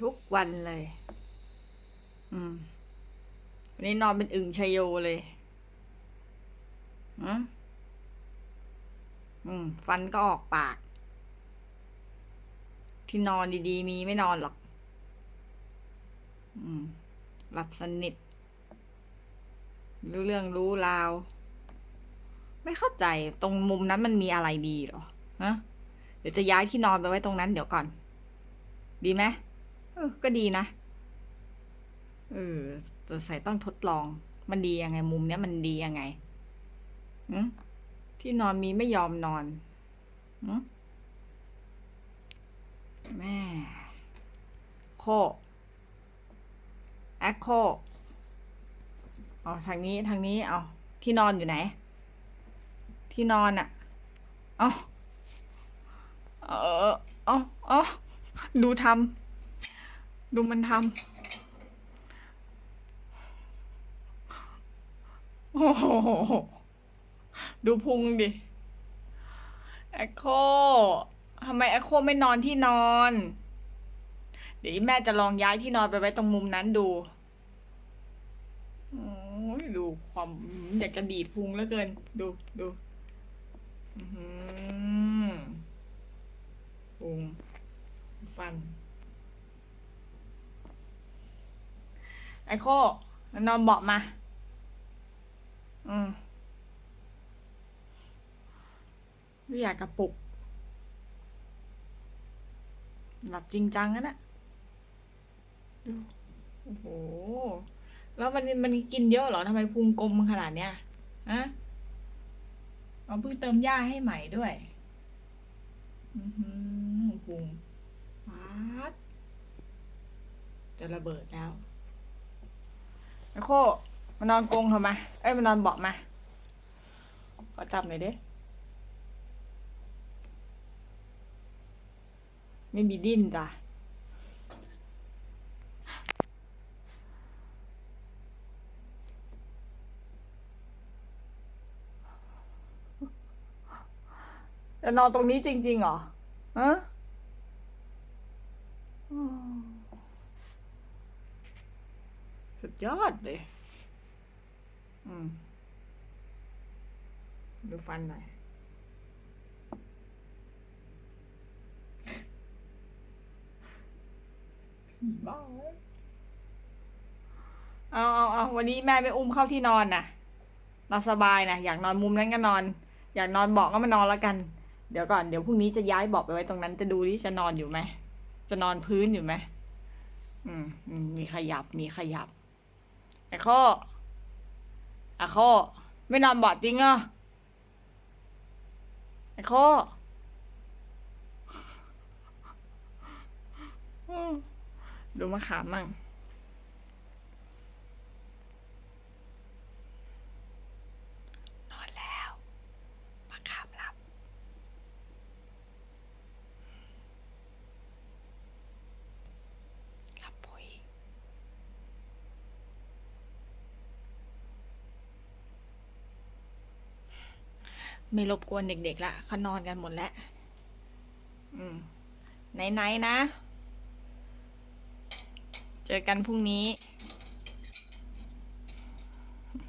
ทุกวันเลย อืมวันนี้นอนเป็นอึ่งชยโยเลยอืมอืม ฟันก็ออกปาก ที่นอนดีๆ มีไม่นอนหรอก อืม หลับสนิท รู้เรื่องรู้ราว ไม่เข้าใจตรงมุมนั้นมันมีอะไรดีหรอฮะเดี๋ยวจะย้ายที่นอนไปไว้ตรงนั้นเดี๋ยวก่อน ดีไหม เออ ก็ดีนะ เออจะใส่ต้องทดลอง มันดียังไงมุมเนี้ยมันดียังไงอืมที่นอนมีไม่ยอมนอนอืมแม่โคแอคโคเอาทางนี้ทางนี้ เอาที่นอนอยู่ไหน ที่นอนอะเอาเออเอาเอาดูทำ ดูมันทำโอ้โห ดูพุงดิแอคโคทำไมแอคโคไม่นอนที่นอน เดี๋ยวแม่จะลองย้ายที่นอนไปไว้ตรงมุมนั้นดูอ้ยดูความอยากจะดีดพุงเหลือเกิน ดูดูอื้อหือพุงฟัน แอค โคนอนเบาะมา อืมไม่อยากกระปุก หลับจริงจังนะนะดูโอ้โห แล้วมันมันกินเยอะเหรอทำไมพุงกลมขนาดเนี้ยฮะเราเพิ่งเติมหญ้าให้ใหม่ด้วย อือหือพุงปาดจะระเบิดแล้ว ไอโคมานอนกรงเถอะมา เอ้ยมานอนเบาะมาขอจับหน่อยดิไม่มีดิ้นจ้ะจะนอนตรงนี้จริงๆเหรอฮะอืมสุด ยอดเลย อืม ดูฟันหน่อยผีบ้าเว้ยเอาเอาเอาวันนี้แม่ไม่อุ้มเข้าที่นอนนะเราสบายนะอยากนอนมุมนั้นก็นอน อยากนอนเบาะก็มานอนแล้วกัน เดี๋ยวก่อนเดี๋ยวพรุ่งนี้จะย้ายเบาะไปไว้ตรงนั้น จะดูที่จะนอนอยู่ไหมจะนอนพื้นอยู่ไหมอืมอืมมีขยับมีขยับ ไอ้ข้อไอ้ข้อไม่นอนบาดจริงอะไอ้ข้อดูมาขามมั่ง นอนแล้วมะขามหลับ หลับปุ๋ย ไม่รบกวนเด็กๆละเขานอนกันหมดแล้วอืมไหนๆนะ เจอกันพรุ่งนี้